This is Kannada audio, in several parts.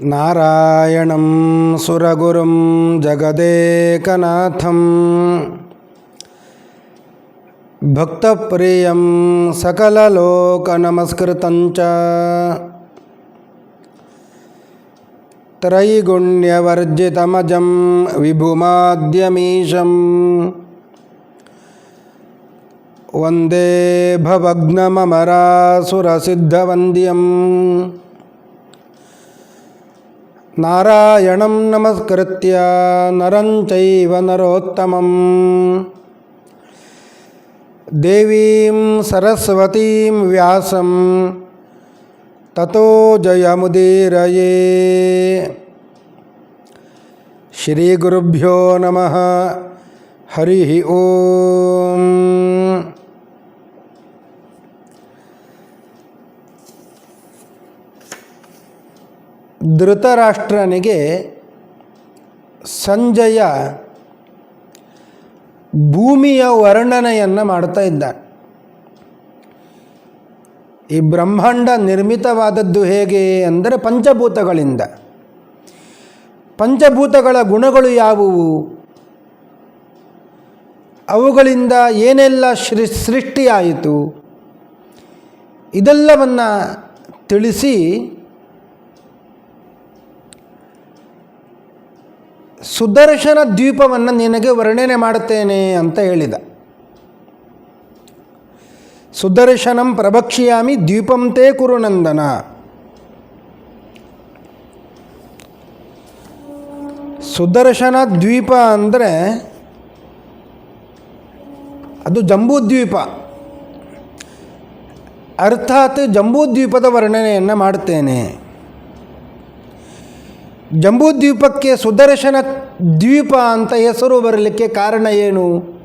नारायणं सुरगुरुं जगदेकनाथं भक्तप्रियं सकललोकनमस्कृतं च। त्रैगुण्यवर्जितमजं विभुमाद्यमीशं वन्दे भवग्नममरासुरसिद्धवन्द्यम् नारायणं नमस्कृत्य नरं चैव नरोत्तमं देवीं सरस्वतीं व्यासं ततो जयमुदीरये। श्रीगुरुभ्यो नमः। हरिः ॐ ಧೃತರಾಷ್ಟ್ರನಿಗೆ ಸಂಜಯ ಭೂಮಿಯ ವರ್ಣನೆಯನ್ನು ಮಾಡ್ತಾ ಇದ್ದಾನೆ. ಈ ಬ್ರಹ್ಮಾಂಡ ನಿರ್ಮಿತವಾದದ್ದು ಹೇಗೆ ಅಂದರೆ ಪಂಚಭೂತಗಳಿಂದ. ಪಂಚಭೂತಗಳ ಗುಣಗಳು ಯಾವುವು? ಅವುಗಳಿಂದ ಏನೆಲ್ಲ ಸೃ ಸೃಷ್ಟಿಯಾಯಿತು? ಇದೆಲ್ಲವನ್ನು ತಿಳಿಸಿ ಸುದರ್ಶನ ದ್ವೀಪವನ್ನು ನಿನಗೆ ವರ್ಣನೆ ಮಾಡುತ್ತೇನೆ ಅಂತ ಹೇಳಿದ. ಸುದರ್ಶನಂ ಪ್ರಭಕ್ಷ್ಯಾಮಿ ದ್ವೀಪಂತೆ ಕುರುನಂದನ ಸುದರ್ಶನ ದ್ವೀಪ ಅಂದರೆ ಅದು ಜಂಬೂದ್ವೀಪ ಅರ್ಥಾತ್ ಜಂಬೂದ್ವೀಪದ ವರ್ಣನೆಯನ್ನು ಮಾಡುತ್ತೇನೆ. ಜಂಬೂದ್ವೀಪಕ್ಕೆ ಸುದರ್ಶನ ದ್ವೀಪ ಅಂತ ಹೆಸರು ಬರಲಿಕ್ಕೆ ಕಾರಣ ಏನು?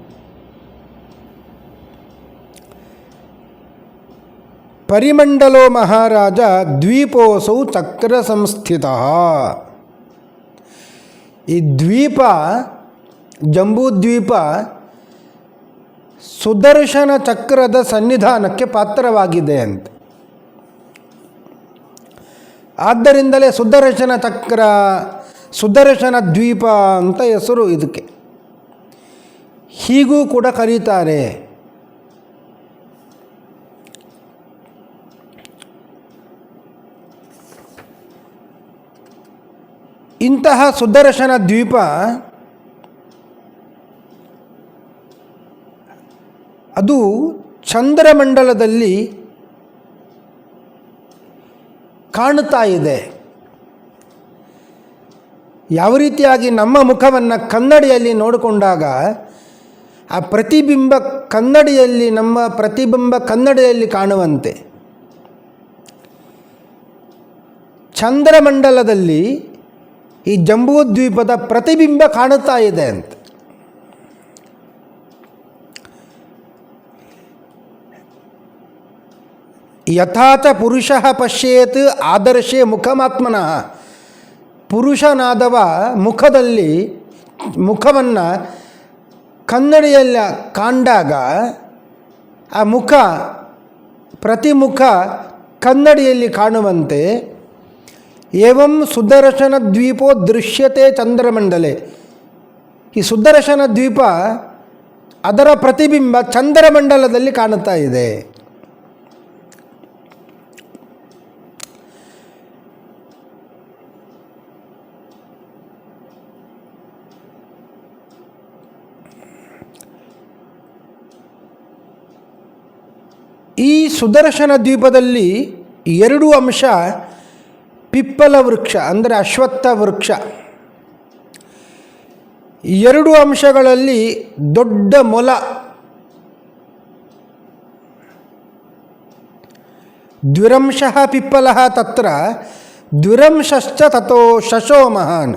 ಪರಿಮಂಡಲೋ ಮಹಾರಾಜ ದ್ವೀಪೋಸೌ ಚಕ್ರ ಸಂಸ್ಥಿತ. ಈ ದ್ವೀಪ ಜಂಬೂದ್ವೀಪ ಸುದರ್ಶನ ಚಕ್ರದ ಸನ್ನಿಧಾನಕ್ಕೆ ಪಾತ್ರವಾಗಿದೆ ಅಂತ. ಆದ್ದರಿಂದಲೇ ಸುದರ್ಶನ ಚಕ್ರ ಸುದರ್ಶನ ದ್ವೀಪ ಅಂತ ಹೆಸರು ಇದಕ್ಕೆ. ಹೀಗೂ ಕೂಡ ಕರೀತಾರೆ. ಇಂತಹ ಸುದರ್ಶನ ದ್ವೀಪ ಅದು ಚಂದ್ರಮಂಡಲದಲ್ಲಿ ಕಾಣುತ್ತಾ ಇದೆ. ಯಾವ ರೀತಿಯಾಗಿ ನಮ್ಮ ಮುಖವನ್ನು ಕನ್ನಡಿಯಲ್ಲಿ ನೋಡಿಕೊಂಡಾಗ, ಆ ಪ್ರತಿಬಿಂಬ ಕನ್ನಡಿಯಲ್ಲಿ, ನಮ್ಮ ಪ್ರತಿಬಿಂಬ ಕನ್ನಡಿಯಲ್ಲಿ ಕಾಣುವಂತೆ. ಚಂದ್ರಮಂಡಲದಲ್ಲಿ ಈ ಜಂಬೂದ್ವೀಪದ ಪ್ರತಿಬಿಂಬ ಕಾಣುತ್ತಾ ಇದೆ ಅಂತ. ಯಥಾಚ ಪುರುಷ ಪಶ್ಯೇತ್ ಆದರ್ಶೆ ಮುಖಮಾತ್ಮನಃ. ಪುರುಷನಾದವ ಮುಖದಲ್ಲಿ ಮುಖವನ್ನು ಕನ್ನಡಿಯಲ್ಲಿ ಕಾಂಡಾಗ ಆ ಮುಖ ಪ್ರತಿ ಮುಖ ಕನ್ನಡಿಯಲ್ಲಿ ಕಾಣುವಂತೆ ಏವಂ ಸುದರ್ಶನ ದ್ವೀಪೋ ದೃಶ್ಯತೆ ಚಂದ್ರಮಂಡಲೆ. ಈ ಸುದರ್ಶನ ದ್ವೀಪ ಅದರ ಪ್ರತಿಬಿಂಬ ಚಂದ್ರಮಂಡಲದಲ್ಲಿ ಕಾಣುತ್ತಾ ಇದೆ. ಈ ಸುದರ್ಶನ ದ್ವೀಪದಲ್ಲಿ ಎರಡು ಅಂಶ, ಪಿಪ್ಪಲ ವೃಕ್ಷ, ಅಂದರೆ ಅಶ್ವತ್ಥ ವೃಕ್ಷ. ಎರಡು ಅಂಶಗಳಲ್ಲಿ ದೊಡ್ಡ ಮೊಲ. ದ್ವಿರಂಶ ಪಿಪ್ಪಲ ತತ್ರ ದ್ವಿರಂಶ್ಚ ತಥೋ ಶಶೋ ಮಹಾನ್.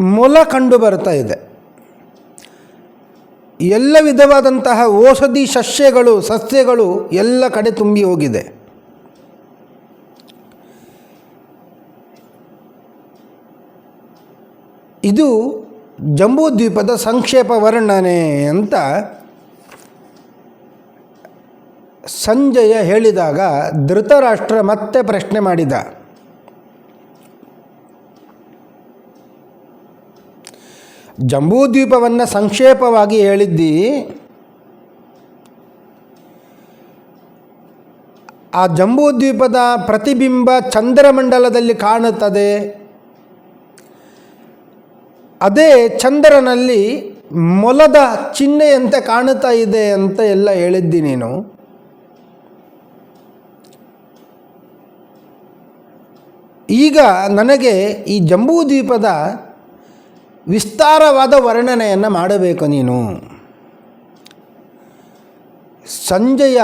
ಮೊಲ ಕಂಡು ಬರ್ತಾ ಇದೆ. ಎಲ್ಲ ವಿಧವಾದಂತಹ ಔಷಧಿ ಸಸ್ಯಗಳು ಸಸ್ಯಗಳು ಎಲ್ಲ ಕಡೆ ತುಂಬಿ ಹೋಗಿದೆ. ಇದು ಜಂಬೂದ್ವೀಪದ ಸಂಕ್ಷೇಪ ವರ್ಣನೆ ಅಂತ ಸಂಜಯ ಹೇಳಿದಾಗ ಧೃತರಾಷ್ಟ್ರ ಮತ್ತೆ ಪ್ರಶ್ನೆ ಮಾಡಿದ. ಜಂಬೂದ್ವೀಪವನ್ನು ಸಂಕ್ಷೇಪವಾಗಿ ಹೇಳಿದ್ದಿ. ಆ ಜಂಬೂದ್ವೀಪದ ಪ್ರತಿಬಿಂಬ ಚಂದ್ರಮಂಡಲದಲ್ಲಿ ಕಾಣುತ್ತದೆ. ಅದೇ ಚಂದ್ರನಲ್ಲಿ ಮೊಲದ ಚಿಹ್ನೆಯಂತೆ ಕಾಣುತ್ತಾ ಇದೆ ಅಂತ ಎಲ್ಲ ಹೇಳಿದ್ದಿ ನೀನು. ಈಗ ನನಗೆ ಈ ಜಂಬೂದ್ವೀಪದ ವಿಸ್ತಾರವಾದ ವರ್ಣನೆಯನ್ನು ಮಾಡಬೇಕು ನೀನು. ಸಂಜಯ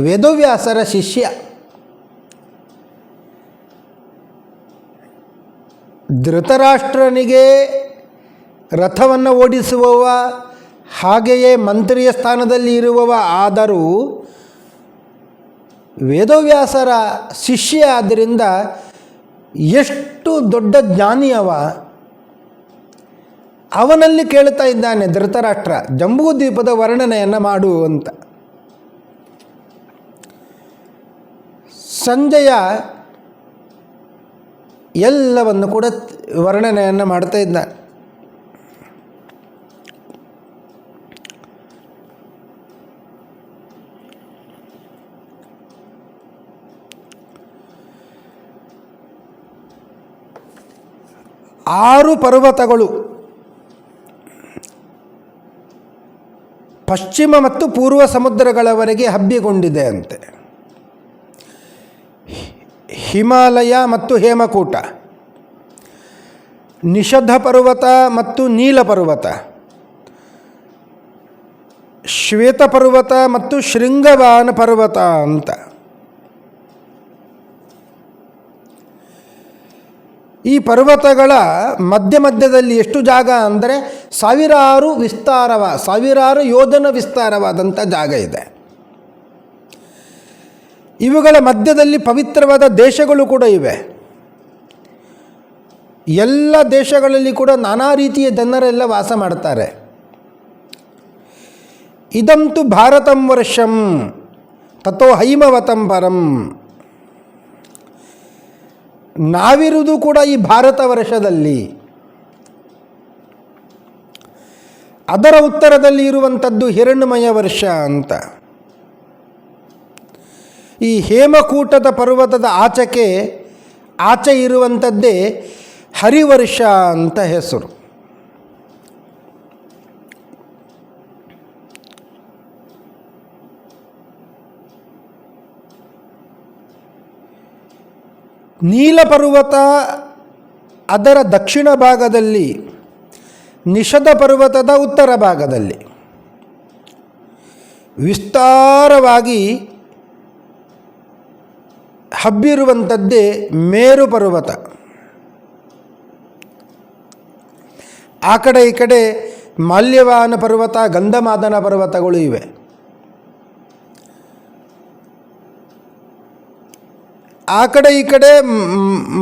ವೇದವ್ಯಾಸರ ಶಿಷ್ಯ ಧೃತರಾಷ್ಟ್ರನಿಗೆ ರಥವನ್ನು ಓಡಿಸುವವ, ಹಾಗೆಯೇ ಮಂತ್ರಿಯ ಸ್ಥಾನದಲ್ಲಿ ಇರುವವ ಆದರೂ ವೇದವ್ಯಾಸರ ಶಿಷ್ಯ ಆದ್ದರಿಂದ ಎಷ್ಟು ದೊಡ್ಡ ಜ್ಞಾನಿ ಅವ ಅವನಲ್ಲಿ ಕೇಳ್ತಾ ಇದ್ದಾನೆ, ಧೃತರಾಷ್ಟ್ರ, ಜಂಬೂದ್ವೀಪದ ವರ್ಣನೆಯನ್ನು ಮಾಡು ಅಂತ. ಸಂಜಯ ಎಲ್ಲವನ್ನು ಕೂಡ ವರ್ಣನೆಯನ್ನು ಮಾಡ್ತಾ ಇದ್ದ. ಆರು ಪರ್ವತಗಳು ಪಶ್ಚಿಮ ಮತ್ತು ಪೂರ್ವ ಸಮುದ್ರಗಳವರೆಗೆ ಹಬ್ಬಿಕೊಂಡಿದೆ ಅಂತೆ ಹಿಮಾಲಯ ಮತ್ತು ಹೇಮಕೂಟ, ನಿಷಧ ಪರ್ವತ ಮತ್ತು ನೀಲ ಪರ್ವತ, ಶ್ವೇತ ಪರ್ವತ ಮತ್ತು ಶೃಂಗವಾನ ಪರ್ವತ ಅಂತ. ಈ ಪರ್ವತಗಳ ಮಧ್ಯ ಮಧ್ಯದಲ್ಲಿ ಎಷ್ಟು ಜಾಗ ಅಂದರೆ ಸಾವಿರಾರು ವಿಸ್ತಾರವ, ಸಾವಿರಾರು ಯೋಧನ ವಿಸ್ತಾರವಾದಂಥ ಜಾಗ ಇದೆ. ಇವುಗಳ ಮಧ್ಯದಲ್ಲಿ ಪವಿತ್ರವಾದ ದೇಶಗಳು ಕೂಡ ಇವೆ. ಎಲ್ಲ ದೇಶಗಳಲ್ಲಿ ಕೂಡ ನಾನಾ ರೀತಿಯ ಜನರೆಲ್ಲ ವಾಸ ಮಾಡ್ತಾರೆ. ಇದಂತೂ ಭಾರತಂ ವರ್ಷಂ ತಥೋ ಹೈಮವತಂ ಪರಂ. ನಾವಿರುವುದು ಕೂಡ ಈ ಭಾರತ ವರ್ಷದಲ್ಲಿ. ಅದರ ಉತ್ತರದಲ್ಲಿ ಇರುವಂಥದ್ದು ಹಿರಣ್ಮಯ ವರ್ಷ ಅಂತ. ಈ ಹೇಮಕೂಟದ ಪರ್ವತದ ಆಚೆಗೆ ಆಚೆ ಇರುವಂಥದ್ದೇ ಹರಿವರ್ಷ ಅಂತ ಹೆಸರು. ನೀಲಪರ್ವತ ಅದರ ದಕ್ಷಿಣ ಭಾಗದಲ್ಲಿ, ನಿಷದ ಪರ್ವತದ ಉತ್ತರ ಭಾಗದಲ್ಲಿ. ವಿಸ್ತಾರವಾಗಿ ಹಬ್ಬಿರುವಂಥದ್ದೇ ಮೇರು ಪರ್ವತ. ಆ ಕಡೆ ಈ ಕಡೆ ಮಾಲ್ಯವಾನ ಪರ್ವತ, ಗಂಧಮಾದನ ಪರ್ವತಗಳು ಇವೆ. ಆ ಕಡೆ ಈ ಕಡೆ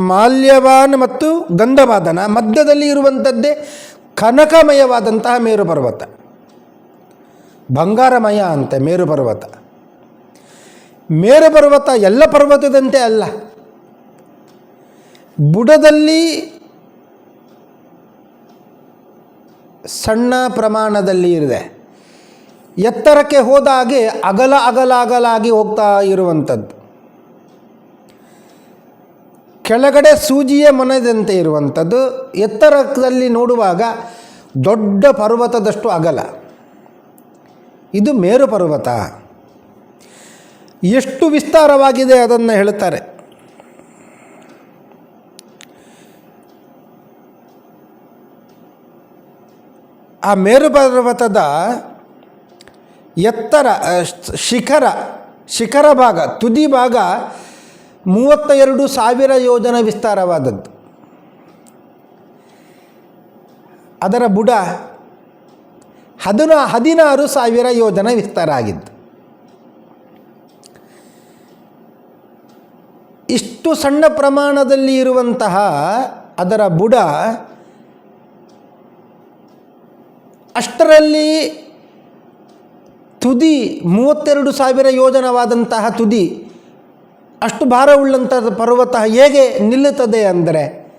ಮಾಲ್ಯವಾನ್ ಮತ್ತು ಗಂಧವಾದನ ಮಧ್ಯದಲ್ಲಿ ಇರುವಂಥದ್ದೇ ಕನಕಮಯವಾದಂತಹ ಮೇರು ಪರ್ವತ ಬಂಗಾರಮಯ ಅಂತೆ ಮೇರು ಪರ್ವತ ಮೇರು ಪರ್ವತ ಎಲ್ಲ ಪರ್ವತದಂತೆ ಅಲ್ಲ. ಬುಡದಲ್ಲಿ ಸಣ್ಣ ಪ್ರಮಾಣದಲ್ಲಿ ಇದೆ. ಎತ್ತರಕ್ಕೆ ಹೋದಾಗೆ ಅಗಲ ಅಗಲ ಅಗಲಾಗಿ ಹೋಗ್ತಾ ಇರುವಂಥದ್ದು ಕೆಳಗಡೆ ಸೂಜಿಯ ಮನದಂತೆ ಇರುವಂಥದ್ದು, ಎತ್ತರದಲ್ಲಿ ನೋಡುವಾಗ ದೊಡ್ಡ ಪರ್ವತದಷ್ಟು ಅಗಲ. ಇದು ಮೇರು ಪರ್ವತ. ಎಷ್ಟು ವಿಸ್ತಾರವಾಗಿದೆ ಅದನ್ನು ಹೇಳ್ತಾರೆ ಆ ಮೇರು ಪರ್ವತದ ಎತ್ತರ, ಶಿಖರ ಶಿಖರ ಭಾಗ, ತುದಿ ಭಾಗ ಮೂವತ್ತ ಎರಡು ಸಾವಿರ ಯೋಜನ ವಿಸ್ತಾರವಾದದ್ದು. ಅದರ ಬುಡ ಹದಿನ ಹದಿನಾರು ಸಾವಿರ ಯೋಜನ ವಿಸ್ತಾರ ಆಗಿದ್ದು. ಇಷ್ಟು ಸಣ್ಣ ಪ್ರಮಾಣದಲ್ಲಿ ಇರುವಂತಹ ಅದರ ಬುಡ ಅಷ್ಟರಲ್ಲಿ ತುದಿ ಮೂವತ್ತೆರಡು ಸಾವಿರ ಯೋಜನವಾದಂತಹ ತುದಿ ಅಷ್ಟು ಭಾರವುಳ್ಳಂಥ ಪರ್ವತ ಹೇಗೆ ನಿಲ್ಲುತ್ತದೆ ಅಂದರೆ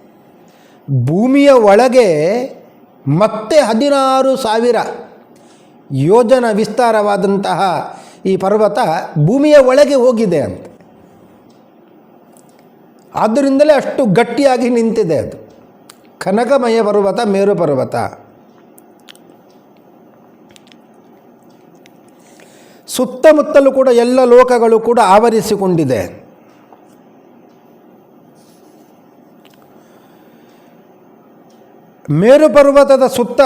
ಭೂಮಿಯ ಒಳಗೆ ಮತ್ತೆ ಹದಿನಾರು ಸಾವಿರ ಯೋಜನ ವಿಸ್ತಾರವಾದಂತಹ ಈ ಪರ್ವತ ಭೂಮಿಯ ಒಳಗೆ ಹೋಗಿದೆ ಅಂತ. ಆದ್ದರಿಂದಲೇ ಅಷ್ಟು ಗಟ್ಟಿಯಾಗಿ ನಿಂತಿದೆ ಅದು. ಕನಕಮಯ ಪರ್ವತ, ಮೇರು ಪರ್ವತ. ಸುತ್ತಮುತ್ತಲೂ ಕೂಡ ಎಲ್ಲ ಲೋಕಗಳು ಕೂಡ ಆವರಿಸಿಕೊಂಡಿದೆ. ಮೇರು ಪರ್ವತದ ಸುತ್ತ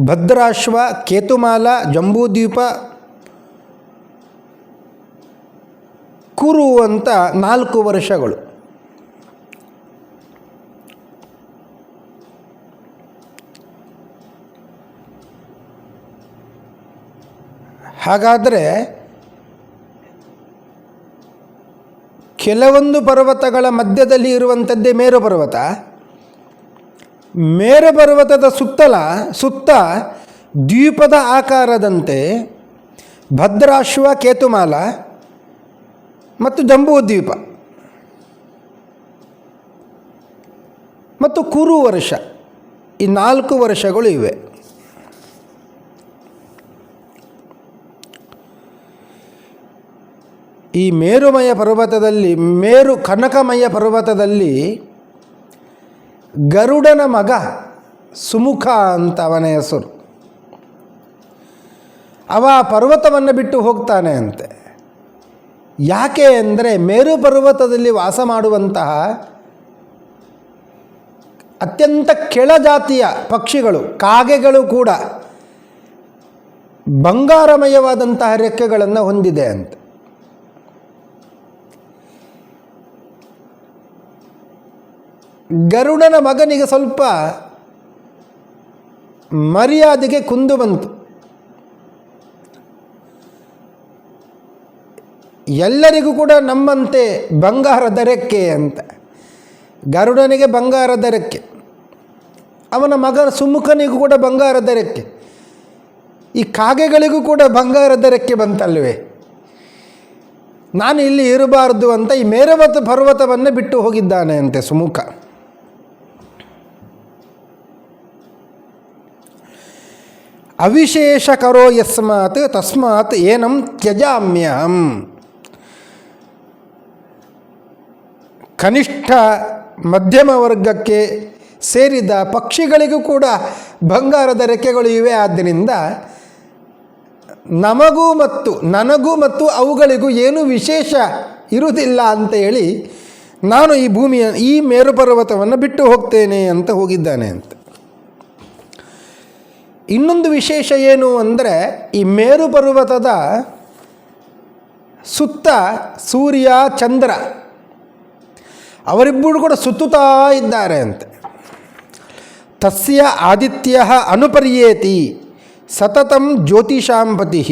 ಭದ್ರಾಶ್ವ, ಕೇತುಮಾಲ, ಜಂಬೂದ್ವೀಪ ಕುರು ಅಂತ ನಾಲ್ಕು ವರ್ಷಗಳು. ಹಾಗಾದರೆ ಕೆಲವೊಂದು ಪರ್ವತಗಳ ಮಧ್ಯದಲ್ಲಿ ಇರುವಂಥದ್ದೇ ಮೇರು ಪರ್ವತ ಮೇರು ಪರ್ವತದ ಸುತ್ತಲ, ಸುತ್ತ ದ್ವೀಪದ ಆಕಾರದಂತೆ ಭದ್ರಾಶ್ವ, ಕೇತುಮಾಲ ಮತ್ತು ಜಂಬೂ ದ್ವೀಪ ಮತ್ತು ಕುರು ವರ್ಷ. ಈ ನಾಲ್ಕು ವರ್ಷಗಳು ಇವೆ. ಈ ಮೇರುಮಯ ಪರ್ವತದಲ್ಲಿ, ಮೇರು ಕನಕಮಯ ಪರ್ವತದಲ್ಲಿ ಗರುಡನ ಮಗ ಸುಮುಖ ಅಂತ ಅವನ ಹೆಸರು. ಅವ ಪರ್ವತವನ್ನು ಬಿಟ್ಟು ಹೋಗ್ತಾನೆ ಅಂತೆ. ಯಾಕೆ ಅಂದರೆ ಮೇರು ಪರ್ವತದಲ್ಲಿ ವಾಸ ಮಾಡುವಂತಹ ಅತ್ಯಂತ ಕೆಳಜಾತಿಯ ಪಕ್ಷಿಗಳು, ಕಾಗೆಗಳು ಕೂಡ ಬಂಗಾರಮಯವಾದಂತಹ ರೆಕ್ಕೆಗಳನ್ನು ಹೊಂದಿದೆ ಅಂತ. ಗರುಡನ ಮಗನಿಗೆ ಸ್ವಲ್ಪ ಮರ್ಯಾದೆಗೆ ಕುಂದು ಬಂತು. ಎಲ್ಲರಿಗೂ ಕೂಡ ನಮ್ಮಂತೆ ಬಂಗಾರ ದರಕ್ಕೆ ಅಂತ. ಗರುಡನಿಗೆ ಬಂಗಾರ ದರಕ್ಕೆ. ಅವನ ಮಗ ಸುಮುಖನಿಗೂ ಕೂಡ ಬಂಗಾರ ದರಕ್ಕೆ. ಈ ಕಾಗೆಗಳಿಗೂ ಕೂಡ ಬಂಗಾರ ದರಕ್ಕೆ ಬಂತಲ್ವೇ? ನಾನು ಇಲ್ಲಿ ಇರಬಾರ್ದು ಅಂತ ಈ ಮೇರವತ ಪರ್ವತವನ್ನು ಬಿಟ್ಟು ಹೋಗಿದ್ದಾನೆ ಅಂತೆ ಸುಮುಖ. ಅವಿಶೇಷ ಕರೋ ಯಸ್ಮಾತ್, ತಸ್ಮಾತ್ ಏನಂ ತ್ಯಜಾಮ್ಯಹಂ. ಕನಿಷ್ಠ ಮಧ್ಯಮ ವರ್ಗಕ್ಕೆ ಸೇರಿದ ಪಕ್ಷಿಗಳಿಗೂ ಕೂಡ ಬಂಗಾರದ ರೆಕ್ಕೆಗಳು ಇವೆ. ಆದ್ದರಿಂದ ನಮಗೂ ಮತ್ತು ನನಗೂ ಮತ್ತು ಅವುಗಳಿಗೂ ಏನೂ ವಿಶೇಷ ಇರುವುದಿಲ್ಲ ಅಂತ ಹೇಳಿ ನಾನು ಈ ಭೂಮಿಯ, ಈ ಮೇರುಪರ್ವತವನ್ನು ಬಿಟ್ಟು ಹೋಗ್ತೇನೆ ಅಂತ ಹೋಗಿದ್ದಾನೆ ಅಂತ. ಇನ್ನೊಂದು ವಿಶೇಷ ಏನು ಅಂದರೆ ಈ ಮೇರು ಪರ್ವತದ ಸುತ್ತ ಸೂರ್ಯ, ಚಂದ್ರ, ಅವರಿಬ್ಬರು ಕೂಡ ಸುತ್ತುತ್ತಾ ಇದ್ದಾರೆ ಅಂತೆ. ತಸ್ಯ ಆದಿತ್ಯ ಅನುಪರ್ಯೇತಿ ಸತತಂ ಜ್ಯೋತಿಷಾಂಪತಿ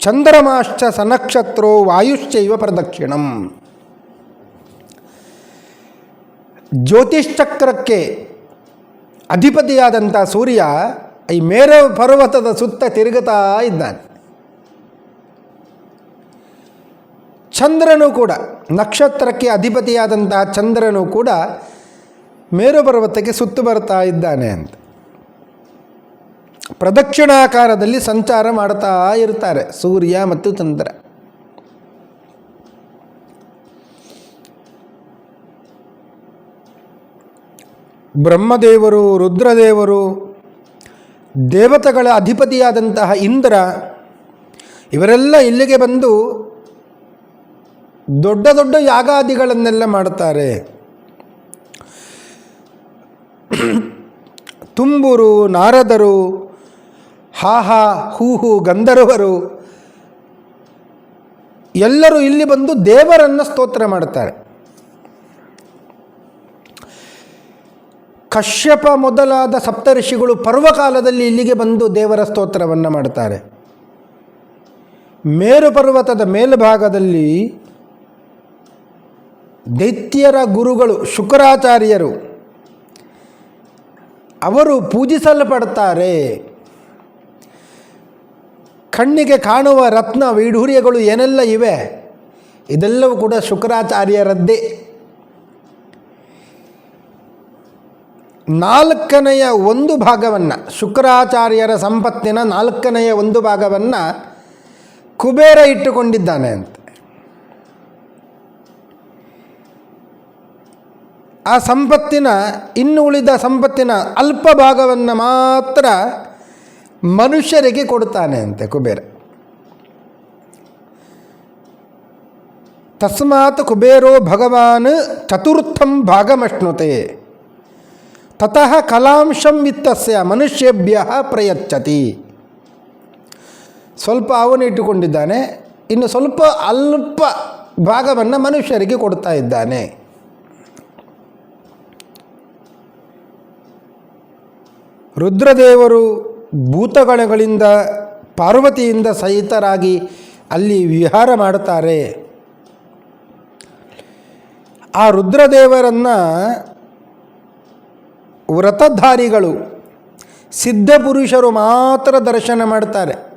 ಚಂದ್ರಮಾಶ್ಚ ಸನಕ್ಷತ್ರೋ ವಾಯುಶ್ಚೈವ ಪ್ರದಕ್ಷಿಣಂ. ಜ್ಯೋತಿಷ್ಚಕ್ರಕ್ಕೆ ಅಧಿಪತಿಯಾದಂಥ ಸೂರ್ಯ ಈ ಮೇರು ಪರ್ವತದ ಸುತ್ತ ತಿರುಗುತ್ತಾ ಇದ್ದಾನೆ. ಚಂದ್ರನು ಕೂಡ, ನಕ್ಷತ್ರಕ್ಕೆ ಅಧಿಪತಿಯಾದಂತಹ ಚಂದ್ರನು ಕೂಡ ಮೇರು ಪರ್ವತಕ್ಕೆ ಸುತ್ತು ಬರ್ತಾ ಇದ್ದಾನೆ ಅಂತ. ಪ್ರದಕ್ಷಿಣಾಕಾರದಲ್ಲಿ ಸಂಚಾರ ಮಾಡ್ತಾ ಇರ್ತಾರೆ, ಸೂರ್ಯ ಮತ್ತು ಚಂದ್ರ. ಬ್ರಹ್ಮದೇವರು, ರುದ್ರದೇವರು ದೇವತೆಗಳ ಅಧಿಪತಿಯಾದಂತಹ ಇಂದ್ರ ಇವರೆಲ್ಲ ಇಲ್ಲಿಗೆ ಬಂದು ದೊಡ್ಡ ದೊಡ್ಡ ಯಾಗಾದಿಗಳನ್ನೆಲ್ಲ ಮಾಡುತ್ತಾರೆ. ತುಂಬುರು, ನಾರದರು, ಹಾಹಾ ಹೂ ಗಂಧರ್ವರು ಎಲ್ಲರೂ ಇಲ್ಲಿ ಬಂದು ದೇವರನ್ನು ಸ್ತೋತ್ರ ಮಾಡ್ತಾರೆ ಕಶ್ಯಪ ಮೊದಲಾದ ಸಪ್ತಋಷಿಗಳು ಪರ್ವಕಾಲದಲ್ಲಿ ಇಲ್ಲಿಗೆ ಬಂದು ದೇವರ ಸ್ತೋತ್ರವನ್ನು ಮಾಡ್ತಾರೆ. ಮೇರು ಪರ್ವತದ ಮೇಲ್ಭಾಗದಲ್ಲಿ ದೈತ್ಯರ ಗುರುಗಳು ಶುಕ್ರಾಚಾರ್ಯರು, ಅವರು ಪೂಜಿಸಲ್ಪಡ್ತಾರೆ. ಕಣ್ಣಿಗೆ ಕಾಣುವ ರತ್ನ ವೈಢೂರ್ಯಗಳು ಏನೆಲ್ಲ ಇವೆ? ಇದೆಲ್ಲವೂ ಕೂಡ ಶುಕ್ರಾಚಾರ್ಯರದ್ದೇ. ನಾಲ್ಕನೆಯ ಒಂದು ಭಾಗವನ್ನು, ಶುಕ್ರಾಚಾರ್ಯರ ಸಂಪತ್ತಿನ ನಾಲ್ಕನೆಯ ಒಂದು ಭಾಗವನ್ನು ಕುಬೇರ ಇಟ್ಟುಕೊಂಡಿದ್ದಾನೆ ಅಂತ. ಆ ಸಂಪತ್ತಿನ, ಇನ್ನು ಉಳಿದ ಸಂಪತ್ತಿನ ಅಲ್ಪ ಭಾಗವನ್ನು ಮಾತ್ರ ಮನುಷ್ಯರಿಗೆ ಕೊಡ್ತಾನೆ ಅಂತೆ ಕುಬೇರ. ತಸ್ಮಾತ್ ಕುಬೇರೋ ಭಗವಾನ್ ಚತುರ್ಥಂ ಭಾಗಮಶ್ನುತೆ. ತತಃ ಕಲಾಂಶಂ ವಿತ್ತಸ್ಯ ಮನುಷ್ಯೇಭ್ಯ ಪ್ರಯಚ್ಛತಿ. ಸ್ವಲ್ಪ ಅವನು ಇಟ್ಟುಕೊಂಡಿದ್ದಾನೆ, ಇನ್ನು ಸ್ವಲ್ಪ ಅಲ್ಪ ಭಾಗವನ್ನು ಮನುಷ್ಯರಿಗೆ ಕೊಡ್ತಾ ಇದ್ದಾನೆ. ರುದ್ರದೇವರು ಭೂತಗಣಗಳಿಂದ, ಪಾರ್ವತಿಯಿಂದ ಸಹಿತರಾಗಿ ಅಲ್ಲಿ ವಿಹಾರ ಮಾಡುತ್ತಾರೆ. ಆ ರುದ್ರದೇವರನ್ನು ವ್ರತಧಾರಿಗಳು. ಸಿದ್ಧಪುರುಷರು ಮಾತ್ರ ದರ್ಶನ ಮಾಡ್ತಾರೆ.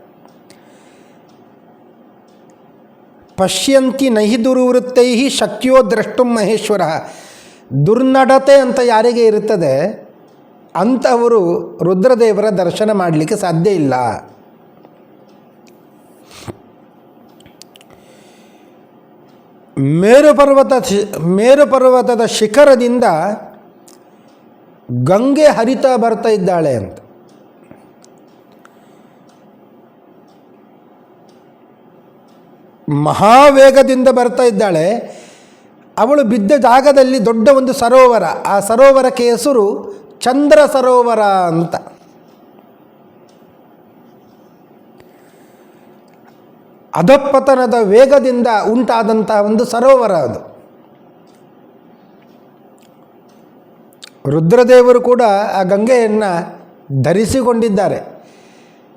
ಪಶ್ಯಂತಿ ನಹಿ ದುರ್ವೃತ್ತೈ ಶಕ್ತಿಯೋ ದ್ರಷ್ಟು ಮಹೇಶ್ವರ. ದುರ್ನಡತೆ ಅಂತ ಯಾರಿಗೆ ಇರುತ್ತದೆ? ಅಂಥವರು ರುದ್ರದೇವರ ದರ್ಶನ ಮಾಡಲಿಕ್ಕೆ ಸಾಧ್ಯ ಇಲ್ಲ. ಮೇರು ಪರ್ವತ ಮೇರು ಪರ್ವತದ ಶಿಖರದಿಂದ ಗಂಗೆ ಹರಿತಾ ಬರ್ತಾ ಇದ್ದಾಳೆ ಅಂತ. ಮಹಾವೇಗದಿಂದ ಬರ್ತಾ ಇದ್ದಾಳೆ. ಅವಳು ಬಿದ್ದ ಜಾಗದಲ್ಲಿ ದೊಡ್ಡ ಒಂದು ಸರೋವರ. ಆ ಸರೋವರಕ್ಕೆ ಹೆಸರು ಚಂದ್ರ ಸರೋವರ ಅಂತ. ಅಧಪತನದ ವೇಗದಿಂದ ಉಂಟಾದಂತಹ ಒಂದು ಸರೋವರ ಅದು. ರುದ್ರದೇವರು ಕೂಡ ಆ ಗಂಗೆಯನ್ನು ಧರಿಸಿಕೊಂಡಿದ್ದಾರೆ.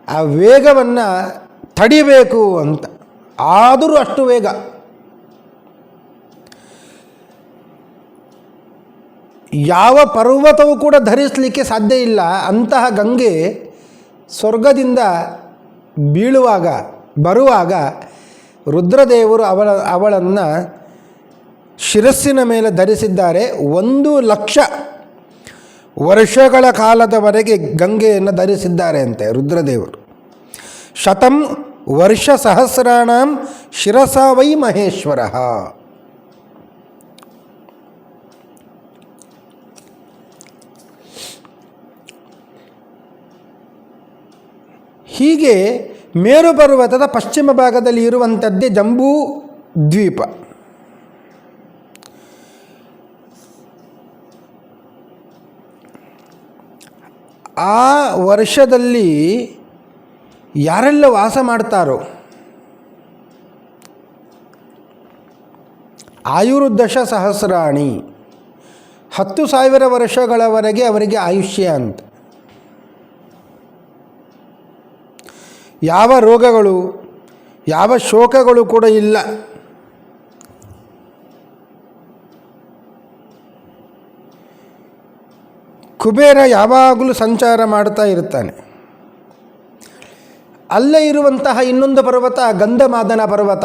ಆ ವೇಗವನ್ನು ತಡಿಬೇಕು ಅಂತ. ಆದರೂ ಅಷ್ಟು ವೇಗ. ಯಾವ ಪರ್ವತವೂ ಕೂಡ ಧರಿಸಲಿಕ್ಕೆ ಸಾಧ್ಯ ಇಲ್ಲ. ಅಂತಹ ಗಂಗೆ ಸ್ವರ್ಗದಿಂದ ಬೀಳುವಾಗ, ಬರುವಾಗ ರುದ್ರದೇವರು ಅವಳ, ಅವಳನ್ನು ಶಿರಸ್ಸಿನ ಮೇಲೆ ಧರಿಸಿದ್ದಾರೆ. ಒಂದು ಲಕ್ಷ ವರ್ಷಗಳ ಕಾಲದವರೆಗೆ ಗಂಗೆಯನ್ನು ಧರಿಸಿದ್ದಾರೆ ಅಂತೆ ರುದ್ರದೇವರು. ಶತಂ ವರ್ಷ ಸಹಸ್ರಾಣಂ ಶಿರಸ ವೈ ಮಹೇಶ್ವರ. ಹೀಗೆ ಮೇರು ಪರ್ವತದ ಪಶ್ಚಿಮ ಭಾಗದಲ್ಲಿ ಇರುವಂಥದ್ದೇ ಜಂಬೂ ದ್ವೀಪ. ಆ ವರ್ಷದಲ್ಲಿ ಯಾರೆಲ್ಲ ವಾಸ ಮಾಡ್ತಾರೋ? ಆಯುರ್ದಶ ಸಹಸ್ರಾಣಿ. ಹತ್ತು ಸಾವಿರ ವರ್ಷಗಳವರೆಗೆ ಅವರಿಗೆ ಆಯುಷ್ಯ ಅಂತ. ಯಾವ ರೋಗಗಳು, ಯಾವ ಶೋಕಗಳು ಕೂಡ ಇಲ್ಲ. ಕುಬೇರ ಯಾವಾಗಲೂ ಸಂಚಾರ ಮಾಡ್ತಾ ಇರ್ತಾನೆ ಅಲ್ಲೇ ಇರುವಂತಹ ಇನ್ನೊಂದು ಪರ್ವತ, ಗಂಧಮಾದನ ಪರ್ವತ.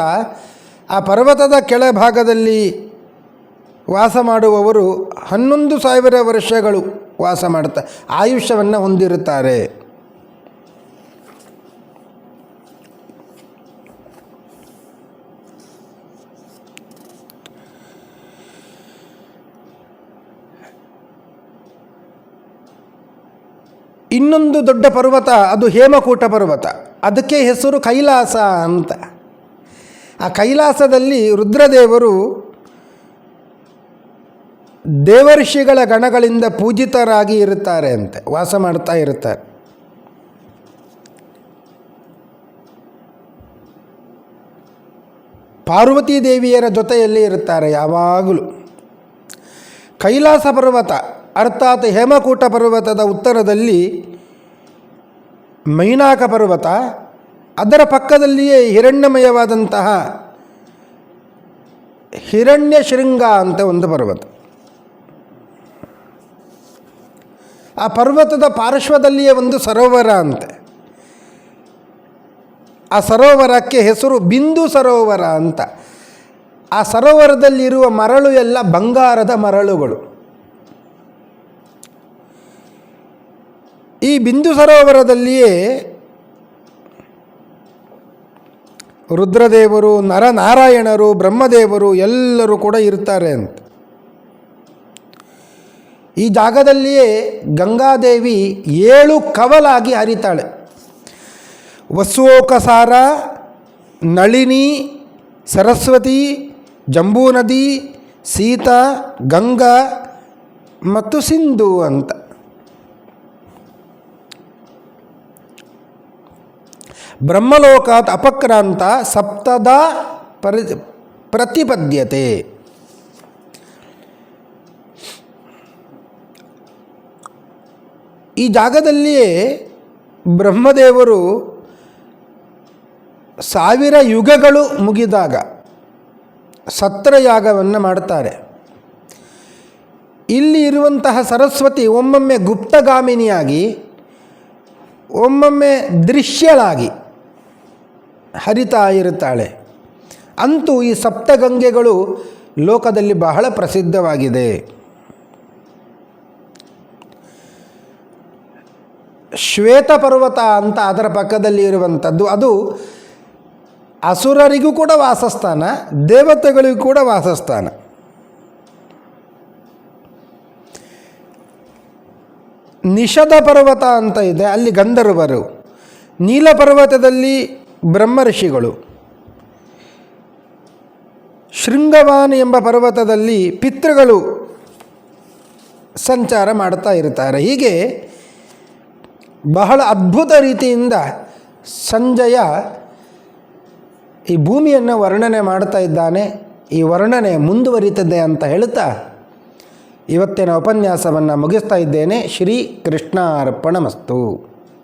ಆ ಪರ್ವತದ ಕೆಳಭಾಗದಲ್ಲಿ ವಾಸ ಮಾಡುವವರು ಹನ್ನೊಂದು ಸಾವಿರ ವರ್ಷಗಳು ವಾಸ ಮಾಡುತ್ತಾ ಆಯುಷ್ಯವನ್ನು ಹೊಂದಿರುತ್ತಾರೆ. ಇನ್ನೊಂದು ದೊಡ್ಡ ಪರ್ವತ, ಅದು ಹೇಮಕೂಟ ಪರ್ವತ. ಅದಕ್ಕೆ ಹೆಸರು ಕೈಲಾಸ ಅಂತ. ಆ ಕೈಲಾಸದಲ್ಲಿ ರುದ್ರದೇವರು ದೇವರ್ಷಿಗಳ ಗಣಗಳಿಂದ ಪೂಜಿತರಾಗಿ ಇರುತ್ತಾರೆ ಅಂತೆ, ವಾಸ ಮಾಡ್ತಾ ಇರುತ್ತಾರೆ. ಪಾರ್ವತೀ ದೇವಿಯರ ಜೊತೆಯಲ್ಲಿ ಇರುತ್ತಾರೆ ಯಾವಾಗಲೂ. ಕೈಲಾಸ ಪರ್ವತ ಅರ್ಥಾತ್ ಹೇಮಕೂಟ ಪರ್ವತದ ಉತ್ತರದಲ್ಲಿ ಮೈನಾಕ ಪರ್ವತ, ಅದರ ಪಕ್ಕದಲ್ಲಿಯೇ ಹಿರಣ್ಯಮಯವಾದಂತಹ ಹಿರಣ್ಯ ಶೃಂಗ ಅಂತ ಒಂದು ಪರ್ವತ. ಆ ಪರ್ವತದ ಪಾರ್ಶ್ವದಲ್ಲಿಯೇ ಒಂದು ಸರೋವರ ಅಂತೆ. ಆ ಸರೋವರಕ್ಕೆ ಹೆಸರು ಬಿಂದು ಸರೋವರ ಅಂತ. ಆ ಸರೋವರದಲ್ಲಿರುವ ಮರಳು ಎಲ್ಲ ಬಂಗಾರದ ಮರಳುಗಳು. ಈ ಬಿಂದು ಸರೋವರದಲ್ಲಿಯೇ ರುದ್ರದೇವರು, ನರನಾರಾಯಣರು, ಬ್ರಹ್ಮದೇವರು ಎಲ್ಲರೂ ಕೂಡ ಇರ್ತಾರೆ ಅಂತ. ಈ ಜಾಗದಲ್ಲಿಯೇ ಗಂಗಾದೇವಿ ಏಳು ಕವಲಾಗಿ ಹರಿತಾಳೆ. ವಸುವೋಕಸಾರ, ನಳಿನಿ, ಸರಸ್ವತಿ ಜಂಬೂ ನದಿ ಸೀತಾ, ಗಂಗಾ ಮತ್ತು ಸಿಂಧು ಅಂತ. ಬ್ರಹ್ಮಲೋಕಾತ್ ಅಪಕ್ರಾಂತ ಸಪ್ತದ ಪರಿ, ಪ್ರತಿಪದ್ಯತೆ. ಈ ಜಾಗದಲ್ಲಿಯೇ ಬ್ರಹ್ಮದೇವರು ಸಾವಿರ ಯುಗಗಳು ಮುಗಿದಾಗ ಸತ್ರಯಾಗವನ್ನು ಮಾಡ್ತಾರೆ. ಇಲ್ಲಿ ಇರುವಂತಹ ಸರಸ್ವತಿ ಒಮ್ಮೊಮ್ಮೆ ಗುಪ್ತಗಾಮಿನಿಯಾಗಿ, ಒಮ್ಮೊಮ್ಮೆ ದೃಶ್ಯಳಾಗಿ ಹರಿತಾ ಇರುತ್ತಾಳೆ ಅಂತೂ ಈ ಸಪ್ತಗಂಗೆಗಳು ಲೋಕದಲ್ಲಿ ಬಹಳ ಪ್ರಸಿದ್ಧವಾಗಿದೆ. ಶ್ವೇತ ಪರ್ವತ ಅಂತ ಅದರ ಪಕ್ಕದಲ್ಲಿ ಇರುವಂಥದ್ದು, ಅದು ಅಸುರರಿಗೂ ಕೂಡ ವಾಸಸ್ಥಾನ, ದೇವತೆಗಳಿಗೂ ಕೂಡ ವಾಸಸ್ಥಾನ. ನಿಷದ ಪರ್ವತ ಅಂತ ಇದೆ, ಅಲ್ಲಿ ಗಂಧರ್ವರು. ನೀಲ ಪರ್ವತದಲ್ಲಿ ಬ್ರಹ್ಮ ಋಷಿಗಳು ಶೃಂಗವಾನ್ ಎಂಬ ಪರ್ವತದಲ್ಲಿ ಪಿತೃಗಳು ಸಂಚಾರ ಮಾಡ್ತಾ ಇರ್ತಾರೆ ಹೀಗೆ ಬಹಳ ಅದ್ಭುತ ರೀತಿಯಿಂದ ಸಂಜಯ ಈ ಭೂಮಿಯನ್ನು ವರ್ಣನೆ ಮಾಡ್ತಾ ಇದ್ದಾನೆ. ಈ ವರ್ಣನೆ ಮುಂದುವರಿತದೆ ಅಂತ ಹೇಳುತ್ತಾ ಇವತ್ತಿನ ಉಪನ್ಯಾಸವನ್ನು ಮುಗಿಸ್ತಾ ಇದ್ದೇನೆ. ಶ್ರೀ ಕೃಷ್ಣಾರ್ಪಣಮಸ್ತು